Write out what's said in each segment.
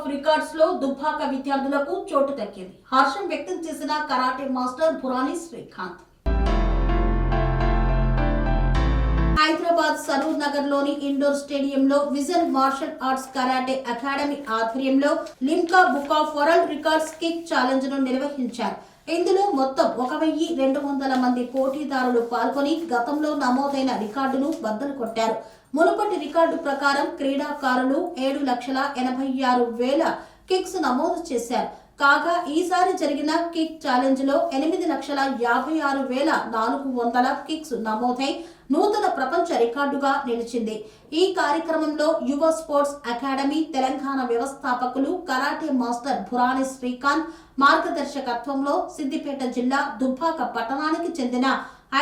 Of రికార్డ్స్లో Dubbaka విద్యార్థులకు చోటు దక్కింది. హర్షం వ్యక్తం చేసిన కరాటే మాస్టర్ పురాణి శ్రీకాంత్. హైదరాబాద్ సరూర్ నగర్లోని ఇండోర్ స్టేడియంలో vision martial arts karate academy ఆధ్వర్యంలో Limca book of world records kick ఛాలెంజ్ను నిర్వహించారు. ఇందులో మొత్తం ఒక వెయ్యి రెండు వందల మంది పోటీదారులు పాల్గొని గతంలో నమోదైన రికార్డును బద్దలు కొట్టారు. మునుపటి రికార్డు ప్రకారం క్రీడాకారులు ఏడు లక్షల ఎనభై ఆరు వేల కిక్స్ నమోదు చేశారు. కాగా ఈసారి జరిగిన కిక్ ఛాలెంజ్లో ఎనిమిది లక్షల యాభై ఆరు వేల నాలుగు వందల కిక్స్ నమోదై నూతన ప్రపంచ రికార్డుగా నిలిచింది. ఈ కార్యక్రమంలో యువ స్పోర్ట్స్ అకాడమీ తెలంగాణ వ్యవస్థాపకులు కరాటే మాస్టర్ భురాని శ్రీకాంత్ మార్గదర్శకత్వంలో సిద్దిపేట జిల్లా దుబ్బాక పట్టణానికి చెందిన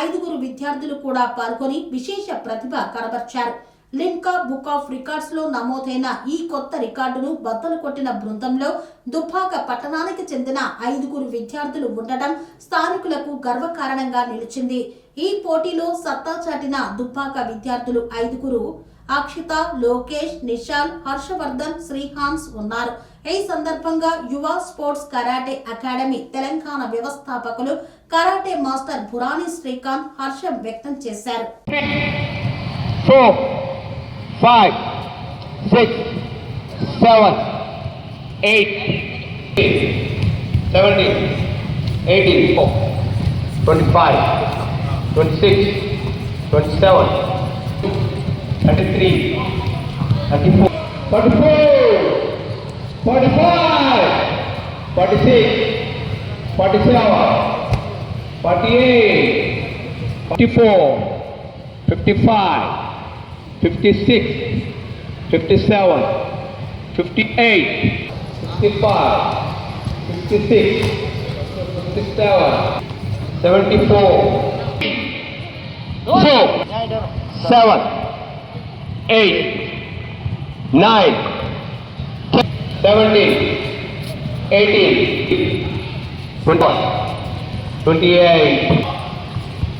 ఐదుగురు విద్యార్థులు కూడా పాల్గొని విశేష ప్రతిభ కనబర్చారు. లిమ్కా బుక్ ఆఫ్ రికార్డ్స్లో నమోదైన ఈ కొత్త రికార్డును బద్దలు కొట్టిన బృందంలో దుబ్బాక పట్టణానికి చెందిన ఐదుగురు విద్యార్థులు ఉండటం స్థానికులకు గర్వకారణంగా నిలిచింది. ఈ పోటీలో సత్తా చాటిన దుబ్బాక విద్యార్థులు ఐదుగురు అక్షిత లోకేష్ నిషాల్ హర్షవర్ధన్ శ్రీహాన్స్ ఉన్నారు. ఈ సందర్భంగా యువ స్పోర్ట్స్ కరాటే అకాడమీ తెలంగాణ వ్యవస్థాపకులు కరాటే మాస్టర్ భురాని శ్రీకాంత్ హర్షం వ్యక్తం చేశారు. Four, five, six, seven, eight, seventeen, eighteen, four, twenty-five, twenty-six, twenty-seven, thirty-three, thirty-four, forty-four, forty-five, forty-six, forty-seven, forty-eight, fifty-four. 55, 56, 57, 58, 65, 66, 67, 74, 4, 7, 8, 9, 10, 17, 18, 21, 28,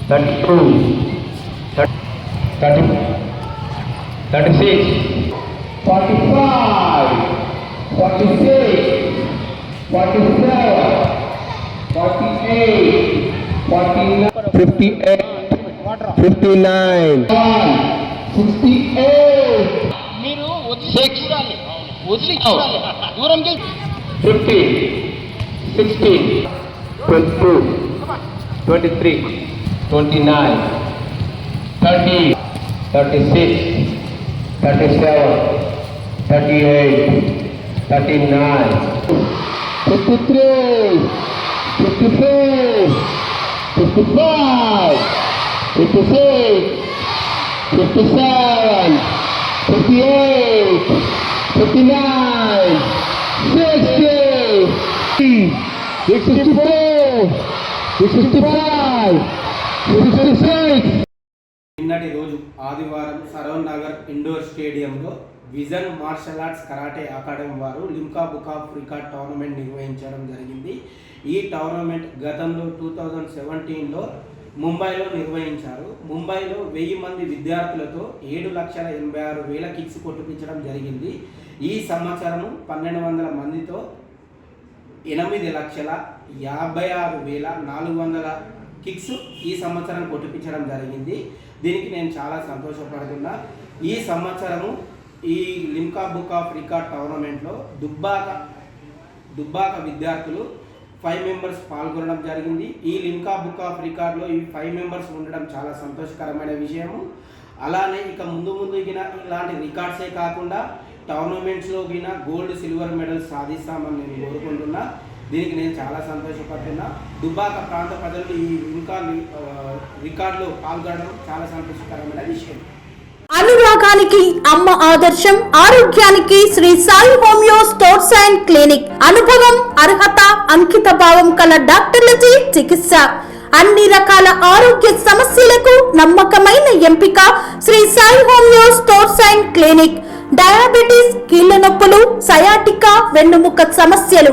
32, 30, 36, 45, 46, 47, 48, 49, 58, 59, 68, మీరు వదిలి Six. చూడాలి వదిలి చూడాలి దూరం చేసి 50, 60, 22, 23, 29, 30, 36, 37, 38, 39, 53, 54, 55, 56, 57, 58, 59, 60, 64, 65, 66. నిన్నటి రోజు ఆదివారం సరవణ్ నగర్ ఇండోర్ స్టేడియంలో vision martial arts karate academy వారు Limca book of record tournament నిర్వహించడం జరిగింది. ఈ టోర్నమెంట్ గతంలో టూ థౌజండ్ సెవెంటీన్లో ముంబైలో నిర్వహించారు. ముంబైలో వెయ్యి మంది విద్యార్థులతో ఏడు లక్షల ఎనభై ఆరు వేల కిక్స్ కొట్టిపించడం జరిగింది. ఈ సంవత్సరం పన్నెండు వందల మందితో ఎనిమిది లక్షల యాభై ఆరు వేల నాలుగు వందల కిక్స్ ఈ సంవత్సరం కొట్టిపించడం జరిగింది. దీనికి నేను చాలా సంతోషపడుతున్నా. ఈ సంవత్సరము ఈ లిమ్కా బుక్ ఆఫ్ రికార్డ్ టోర్నమెంట్లో దుబ్బాక దుబ్బాక విద్యార్థులు ఫైవ్ మెంబర్స్ పాల్గొనడం జరిగింది. ఈ లిమ్కా బుక్ ఆఫ్ రికార్డ్లో ఈ ఫైవ్ మెంబర్స్ ఉండడం చాలా సంతోషకరమైన విషయము. అలానే ఇక ముందు ముందు ఇలాంటి రికార్డ్సే కాకుండా టోర్నమెంట్స్లో గిన గోల్డ్ సిల్వర్ మెడల్స్ సాధిస్తామని నేను కోరుకుంటున్నా. దీనికి నేను చాలా సంతోషపడుతున్నా. దుబ్బాక ప్రాంత ప్రజలు ఈ ఇంకా రికార్డులో పాల్గొనడం చాలా సంతోషకరమైన విషయం. అనురాగానికి అమ్మ ఆదర్శం ఆరోగ్యానికి Shri Sai homeo stores and clinic. అనుభవం అర్హత అంకిత భావం కల డాక్టర్లచే చికిత్స. అన్ని రకాల ఆరోగ్య సమస్యలకు నమ్మకమైన ఎంపిక Shri Sai homeo stores and clinic. Diabetes కీళ్ళ నొప్పులు సయాటికా వెన్నుముక సమస్యలు